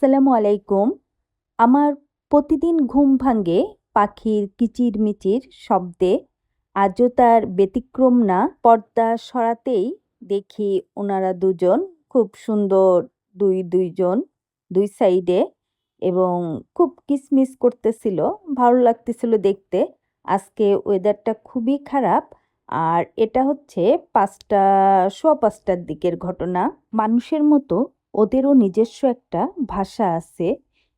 আসসালামু আলাইকুম। আমার প্রতিদিন ঘুম ভাঙে পাখির কিচিরমিচির শব্দে। আজও তার ব্যতিক্রম না, পর্দা সরাতেই দেখি ওনারা দুজন খুব সুন্দর দুই দুইজন দুই সাইডে এবং খুব কিসমিস করতেছিল, ভালো লাগতেছিল দেখতে। আজকে ওয়েদারটা খুবই খারাপ আর এটা হচ্ছে পাঁচটা, সোয়া পাঁচটার দিকের ঘটনা। মানুষের মতো ওদেরও নিজস্ব একটা ভাষা আছে,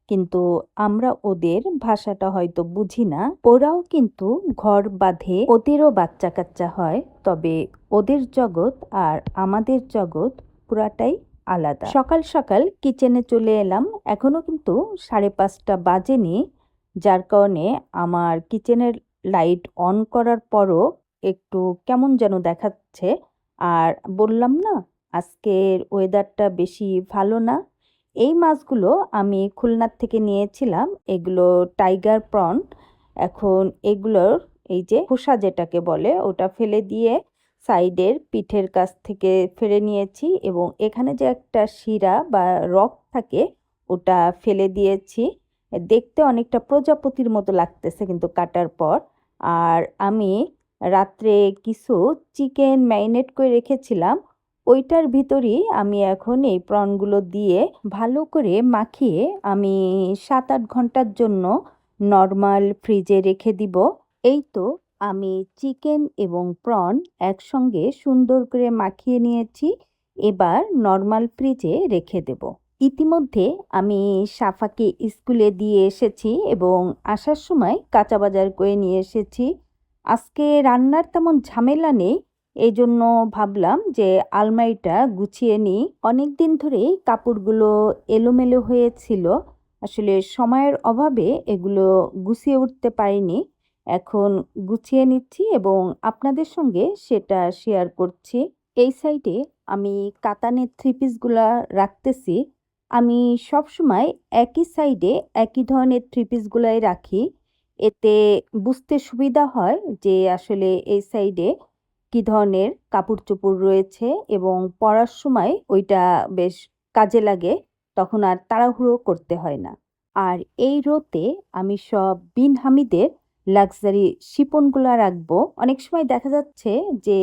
কিন্তু আমরা ওদের ভাষাটা হয়তো বুঝি না। ওরাও কিন্তু ঘর বাঁধে, ওদেরও বাচ্চা কাচ্চা হয়, তবে ওদের জগৎ আর আমাদের জগৎ পুরাটাই আলাদা। সকাল সকাল কিচেনে চলে এলাম, এখনও কিন্তু সাড়ে পাঁচটা বাজেনি, যার কারণে আমার কিচেনের লাইট অন করার পরও একটু কেমন যেন দেখাচ্ছে, আর বললাম না আজকের ওয়েদারটা বেশি ভালো না। এই মাছগুলো আমি খুলনার থেকে নিয়েছিলাম, এগুলো টাইগার প্রন এখন এগুলোর এই যে খোসা যেটাকে বলে, ওটা ফেলে দিয়ে সাইডের পিঠের কাছ থেকে ফেলে নিয়েছি এবং এখানে যে একটা শিরা বা রক থাকে, ওটা ফেলে দিয়েছি। দেখতে অনেকটা প্রজাপতির মতো লাগতেছে কিন্তু কাটার পর। আর আমি রাত্রে কিছু চিকেন ম্যারিনেট করে রেখেছিলাম ওইটার ভিতরই আমি এখন এই প্রনগুলো দিয়ে ভালো করে মাখিয়ে আমি সাত আট ঘণ্টার জন্য নর্মাল ফ্রিজে রেখে দিব। এই তো আমি চিকেন এবং প্রন একসঙ্গে সুন্দর করে মাখিয়ে নিয়েছি। এবার নর্মাল ফ্রিজে রেখে দেব। ইতিমধ্যে আমি সাফাকে স্কুলে দিয়ে এসেছি এবং আসার সময় কাঁচা বাজার করে নিয়ে এসেছি। আজকে রান্নার তেমন ঝামেলা নেই এই জন্য ভাবলাম যে আলমারিটা গুছিয়ে নিই। অনেক দিন ধরেই কাপড়গুলো এলোমেলো হয়েছিল। আসলে সময়ের অভাবে এগুলো গুছিয়ে উঠতে পারিনি। এখন গুছিয়ে নিচ্ছি এবং আপনাদের সঙ্গে সেটা শেয়ার করছি। এই সাইডে আমি কাতানের থ্রি পিসগুলো রাখতেছি। আমি সব সময় একই সাইডে একই ধরনের থ্রি পিসগুলাই রাখি। এতে বুঝতে সুবিধা হয় যে আসলে এই সাইডে কি ধরনের কাপড় চোপড় রয়েছে এবং পরার সময় ওইটা বেশ কাজে লাগে, তখন আর তাড়াহুড়ো করতে হয় না। আর এই রোতে আমি সব বিন হামিদের লাক্সারি শিপনগুলো রাখব। অনেক সময় দেখা যাচ্ছে যে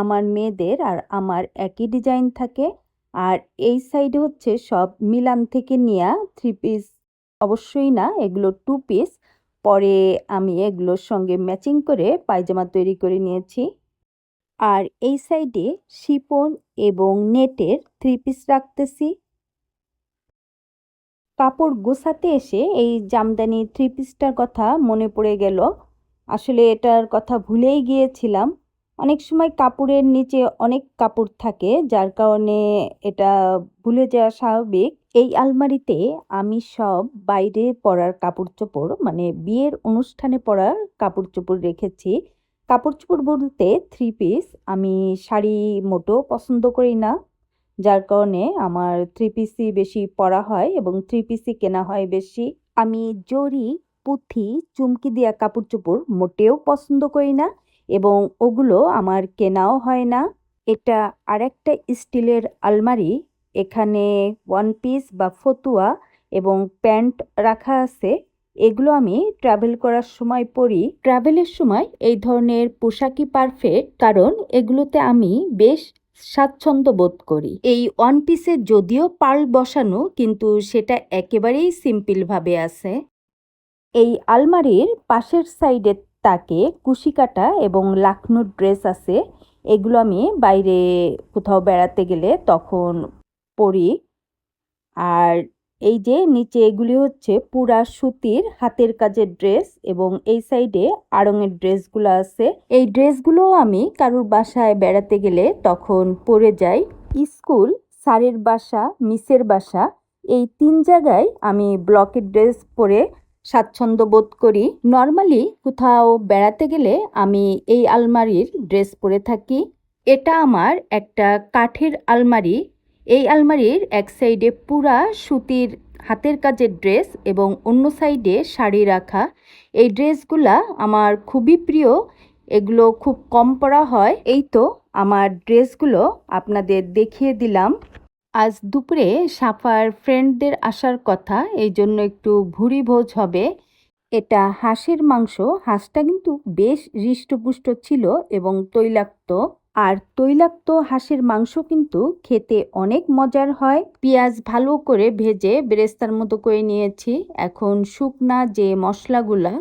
আমার মেয়েদের আর আমার একই ডিজাইন থাকে, আর এই সাইডে হচ্ছে সব মিলান থেকে নেওয়া থ্রি পিস অবশ্যই না, এগুলো টু পিস পরে আমি এগুলোর সঙ্গে ম্যাচিং করে পায়জামা তৈরি করে নিয়েছি। আর এই সাইডে শিপন এবং নেটের থ্রি পিস রাখতেছি। কাপড় গোছাতে এসে এই জামদানি থ্রি পিসটার কথা মনে পড়ে গেল। আসলে এটার কথা ভুলেই গিয়েছিলাম। অনেক সময় কাপড়ের নিচে অনেক কাপড় থাকে, যার কারণে এটা ভুলে যাওয়া স্বাভাবিক। এই আলমারিতে আমি সব বাইরে পরার কাপড় চোপড় মানে বিয়ের অনুষ্ঠানে পরার কাপড় চোপড় রেখেছি। কাপড় চোপড় বলতে থ্রি পিস আমি শাড়ি মোটেও পছন্দ করি না। যার কারণে আমার থ্রি পিসই বেশি পরা হয় এবং থ্রি পিসই কেনা হয় বেশি। আমি জরি, পুঁথি, চুমকি দেওয়া কাপড় চোপড় মোটেও পছন্দ করি না এবং ওগুলো আমার কেনাও হয় না। এটা আরেকটা স্টিলের আলমারি, এখানে ওয়ান পিস বা ফতুয়া এবং প্যান্ট রাখা আছে। এগুলো আমি ট্রাভেল করার সময় পরি। ট্রাভেলের সময় এই ধরনের পোশাকই পারফেক্ট কারণ এগুলোতে আমি বেশ স্বাচ্ছন্দ্য বোধ করি। এই ওয়ান পিসে যদিও পার্ল বসানো, কিন্তু সেটা একেবারেই সিম্পলভাবে আছে। এই আলমারির পাশের সাইডে তাকে কুশি কাটা এবং লাখনোর ড্রেস আছে, এগুলো আমি বাইরে কোথাও বেড়াতে গেলে তখন পরি। আর এই যে নিচে এগুলি হচ্ছে পুরা সুতির হাতের কাজের ড্রেস এবং এই সাইডে আড়ঙের ড্রেসগুলো আছে। এই ড্রেসগুলো আমি কারুর বাসায় বেড়াতে গেলে তখন পরে যাই। স্কুল, স্যারের বাসা, মিসের বাসা, এই তিন জায়গায় আমি ব্লকের ড্রেস পরে স্বাচ্ছন্দ্য বোধ করি। নর্মালি কোথাও বেড়াতে গেলে আমি এই আলমারির ড্রেস পরে থাকি। এটা আমার একটা কাঠের আলমারি এই আলমারির এক সাইডে পুরা সুতির হাতের কাজের ড্রেস এবং অন্য সাইডে শাড়ি রাখা। এই ড্রেসগুলা আমার খুবই প্রিয়, এগুলো খুব কম পরা হয়। এই তো আমার ড্রেসগুলো আপনাদের দেখিয়ে দিলাম। আজ দুপুরে সাফার ফ্রেন্ডদের আসার কথা, এই জন্য একটু ভুরি ভোজ হবে। এটা হাঁসের মাংস, হাঁসটা কিন্তু বেশ হৃষ্টপুষ্ট ছিল এবং তৈলাক্ত। আর তৈলাক্ত হাঁসের মাংস কিন্তু খেতে অনেক মজার হয়। পেঁয়াজ ভালো করে ভেজে বেরেস্তার মতো করে নিয়েছি। এখন শুকনা যে মশলাগুলা,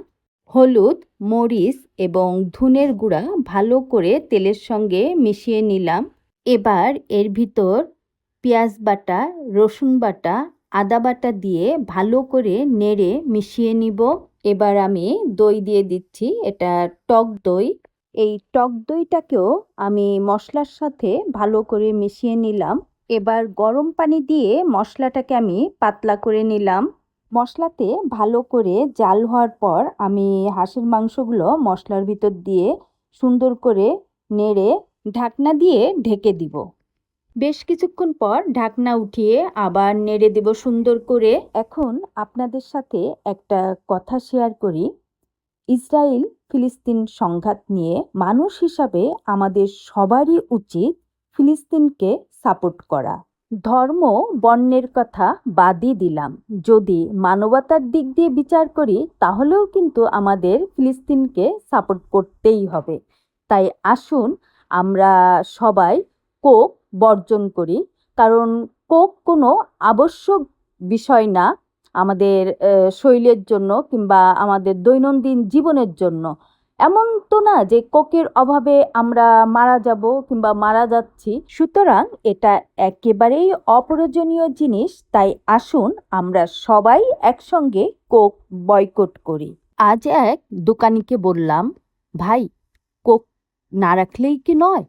হলুদ, মরিচ এবং ধুনের গুঁড়া ভালো করে তেলের সঙ্গে মিশিয়ে নিলাম। এবার এর ভিতর পেঁয়াজ বাটা, রসুন বাটা, আদা বাটা দিয়ে ভালো করে নেড়ে মিশিয়ে নিব। এবার আমি দই দিয়ে দিচ্ছি। এটা টক দই। এই টক দইটাকেও আমি মশলার সাথে ভালো করে মিশিয়ে নিলাম। এবার গরম পানি দিয়ে মশলাটাকে আমি পাতলা করে নিলাম। মশলাতে ভালো করে জাল হওয়ার পর আমি হাঁসের মাংসগুলো মশলার ভিতর দিয়ে সুন্দর করে নেড়ে ঢাকনা দিয়ে ঢেকে দিব। বেশ কিছুক্ষণ পর ঢাকনা উঠিয়ে আবার নেড়ে দেব সুন্দর করে। এখন আপনাদের সাথে একটা কথা শেয়ার করি। ইসরায়েল ফিলিস্তিন সংঘাত নিয়ে মানুষ হিসাবে আমাদের সবারই উচিত ফিলিস্তিনকে সাপোর্ট করা। ধর্ম বর্ণের কথা বাদই দিলাম। যদি মানবতার দিক দিয়ে বিচার করি, তাহলেও কিন্তু আমাদের ফিলিস্তিনকে সাপোর্ট করতেই হবে। তাই আসুন আমরা সবাই কোক বর্জন করি। কারণ কোক কোনো আবশ্যক বিষয় না আমাদের শরীরের জন্য কিংবা আমাদের দৈনন্দিন জীবনের জন্য। এমন তো না যে কোকের অভাবে আমরা মারা যাব কিংবা মারা যাচ্ছি। সুতরাং এটা একেবারেই অপ্রয়োজনীয় জিনিস। তাই আসুন আমরা সবাই একসঙ্গে কোক বয়কট করি। আজ এক দোকানিকে বললাম, ভাই, কোক না রাখলেই কি নয়?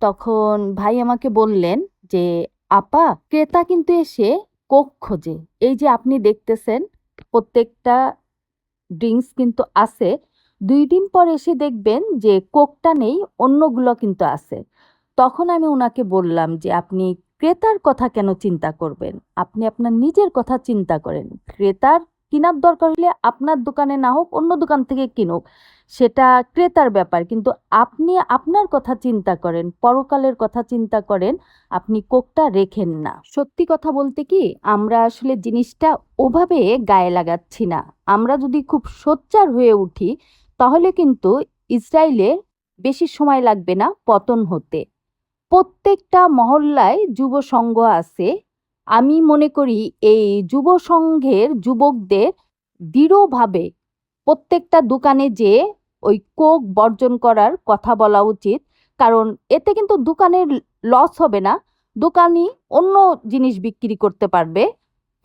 তখন ভাই আমাকে বললেন যে, আপা, ক্রেতা কিন্তু এসে কোক খোঁজে। এই যে আপনি দেখতেছেন, প্রত্যেকটা ড্রিঙ্কস কিন্তু আছে। দুই দিন পর এসে দেখবেন যে কোকটা নেই, অন্যগুলো কিন্তু আছে। তখন আমি ওনাকে বললাম যে, আপনি ক্রেতার কথা কেন চিন্তা করবেন? আপনি আপনার নিজের কথা চিন্তা করেন। ক্রেতার কেনার দরকার হলে আপনার দোকানে না হোক, অন্য দোকান থেকে কিনুক। সেটা ক্রেতার ব্যাপার। কিন্তু আপনি আপনার কথা চিন্তা করেন, পরকালের কথা চিন্তা করেন, আপনি কোকটা রেখেন না। সত্যি কথা বলতে কি, আমরা আসলে জিনিসটা ওভাবে গায়ে লাগাচ্ছি না। আমরা যদি খুব সোচ্চার হয়ে উঠি, তাহলে কিন্তু ইসরায়েলে বেশি সময় লাগবে না পতন হতে। প্রত্যেকটা মহল্লায় যুব সংঘ আছে। আমি মনে করি এই যুব সংঘের যুবকদের দৃঢ়ভাবে প্রত্যেকটা দোকানে যে ওই কোক বর্জন করার কথা বলা উচিত। কারণ এতে কিন্তু দোকানের লস হবে না। দোকানি অন্য জিনিস বিক্রি করতে পারবে।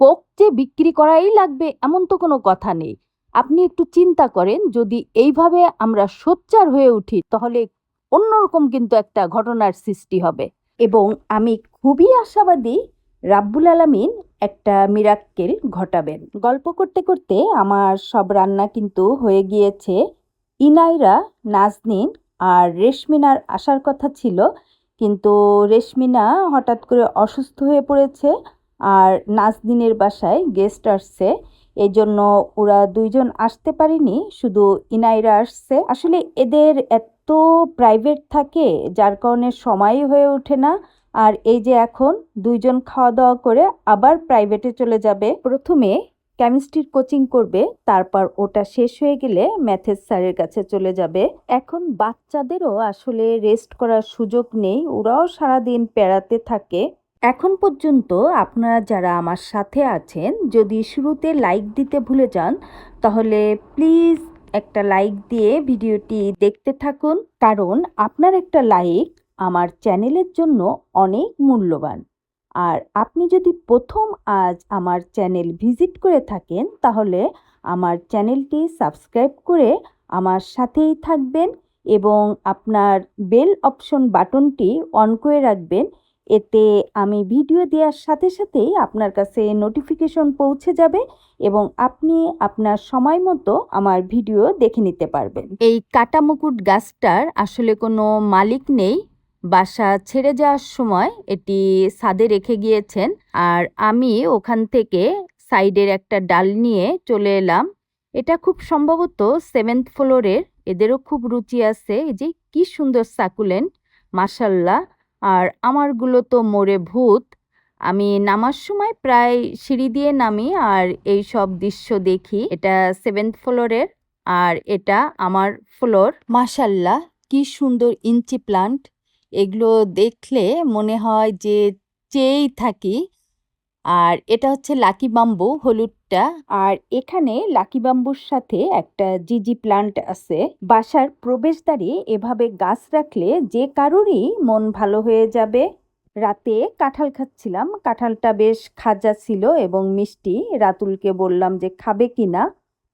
কোক যে বিক্রি করাই লাগবে এমন তো কোনো কথা নেই। আপনি একটু চিন্তা করেন, যদি এইভাবে আমরা সোচ্চার হয়ে উঠি, তাহলে অন্যরকম কিন্তু একটা ঘটনার সৃষ্টি হবে। এবং আমি খুবই আশাবাদী রাব্বুল আলামিন একটা মিরাক্কেল ঘটাবেন। গল্প করতে করতে আমার সব রান্না কিন্তু হয়ে গিয়েছে। ইনাইরা, নাজনিন আর রেশমিনার আসার কথা ছিল। কিন্তু রেশমিনা হঠাৎ করে অসুস্থ হয়ে পড়েছে আর নাজনিনের বাসায় গেস্ট আসছে। এই জন্য ওরা দুইজন আসতে পারেনি, শুধু ইনাইরা আসছে। আসলে এদের এত প্রাইভেট থাকে, যার কারণে সময় হয়ে ওঠে না। আর এই যে এখন দুইজন খাওয়া দাওয়া করে আবার প্রাইভেটে চলে যাবে। প্রথমে কেমিস্ট্রির কোচিং করবে, তারপর ওটা শেষ হয়ে গেলে ম্যাথের স্যারের কাছে চলে যাবে। এখন বাচ্চাদেরও আসলে রেস্ট করার সুযোগ নেই, ওরাও সারাদিন পেড়াতে থাকে। এখন পর্যন্ত আপনারা যারা আমার সাথে আছেন, যদি শুরুতে লাইক দিতে ভুলে যান, তাহলে প্লিজ একটা লাইক দিয়ে ভিডিওটি দেখতে থাকুন, কারণ আপনার একটা লাইক আমার চ্যানেলের জন্য অনেক মূল্যবান। আর আপনি যদি প্রথম আজ আমার চ্যানেল ভিজিট করে থাকেন, তাহলে আমার চ্যানেলটি সাবস্ক্রাইব করে আমার সাথেই থাকবেন এবং আপনার বেল অপশন বাটনটি অন করে রাখবেন। এতে আমি ভিডিও দেওয়ার সাথে সাথেই আপনার কাছে নোটিফিকেশন পৌঁছে যাবে এবং আপনি আপনার সময় মতো আমার ভিডিও দেখে নিতে পারবেন। এই কাটামুকুট গাছটার আসলে কোনো মালিক নেই। বাসা ছেড়ে যাওয়ার সময় এটি ছাদে রেখে গিয়েছেন আর আমি ওখান থেকে সাইডের একটা ডাল নিয়ে চলে এলাম। এটা খুব সম্ভবত সেভেন্থ ফ্লোরের এদেরও খুব রুচি আছে এই যে কি সুন্দর সাকুলেন্ট মাসাল্লাহ আর আমারগুলো তো মোড়ে ভূত। আমি নামার সময় প্রায় সিঁড়ি দিয়ে নামি আর এই সব দৃশ্য দেখি। এটা সেভেন্থ ফ্লোরের আর এটা আমার ফ্লোর মাশাল্লাহ, কি সুন্দর ইঞ্চি প্লান্ট। এগুলো দেখলে মনে হয় যে চেয়েই থাকি। আর এটা হচ্ছে লাকি বাম্বু হলুদটা। আর এখানে লাকি বাম্বুর সাথে একটা জিজি প্লান্ট আছে। বাসার প্রবেশদ্বারে এভাবে গাছ রাখলে যে কারোরই মন ভালো হয়ে যাবে। রাতে কাঁঠাল খাচ্ছিলাম। কাঁঠালটা বেশ খাজা ছিল এবং মিষ্টি। রাতুলকে বললাম যে, খাবে কি না?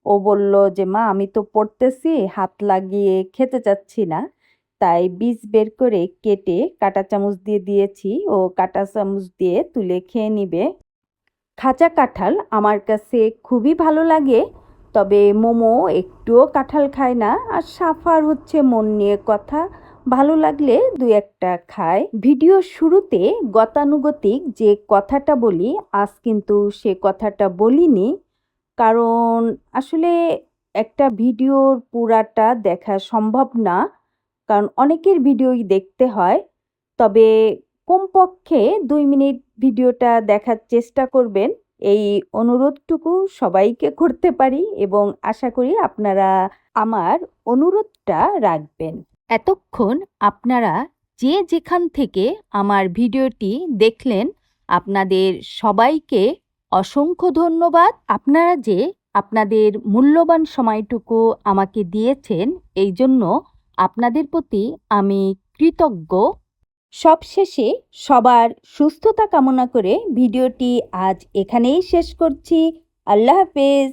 ও বলল যে, মা, আমি তো পড়তেছি, হাত লাগিয়ে খেতে চাচ্ছি না। তাই বীজ বের করে কেটে কাঁটা চামচ দিয়ে দিয়েছি ও কাঁটা চামচ দিয়ে তুলে খেয়ে নিবে। খাঁচা কাঁঠাল আমার কাছে খুবই ভালো লাগে, তবে মোমো একটুও কাঁঠাল খায় না আর সাফার হচ্ছে মন নিয়ে কথা। ভালো লাগলে দু একটা খায়। ভিডিও শুরুতে গতানুগতিক যে কথাটা বলি, আজ কিন্তু সে কথাটা বলিনি। কারণ আসলে একটা ভিডিওর পুরাটা দেখা সম্ভব না। কারণ অনেকের ভিডিওই দেখতে হয়। তবে কমপক্ষে দুই মিনিট ভিডিওটা দেখার চেষ্টা করবেন। এই অনুরোধটুকু সবাইকে করতে পারি এবং আশা করি আপনারা আমার অনুরোধটা রাখবেন। এতক্ষণ আপনারা যে যেখান থেকে আমার ভিডিওটি দেখলেন, আপনাদের সবাইকে অসংখ্য ধন্যবাদ। আপনারা যে আপনাদের মূল্যবান সময়টুকু আমাকে দিয়েছেন এই জন্য আপনাদের প্রতি আমি কৃতজ্ঞ। সবশেষে সবার সুস্থতা কামনা করে ভিডিওটি আজ এখানেই শেষ করছি। আল্লাহ হাফেজ।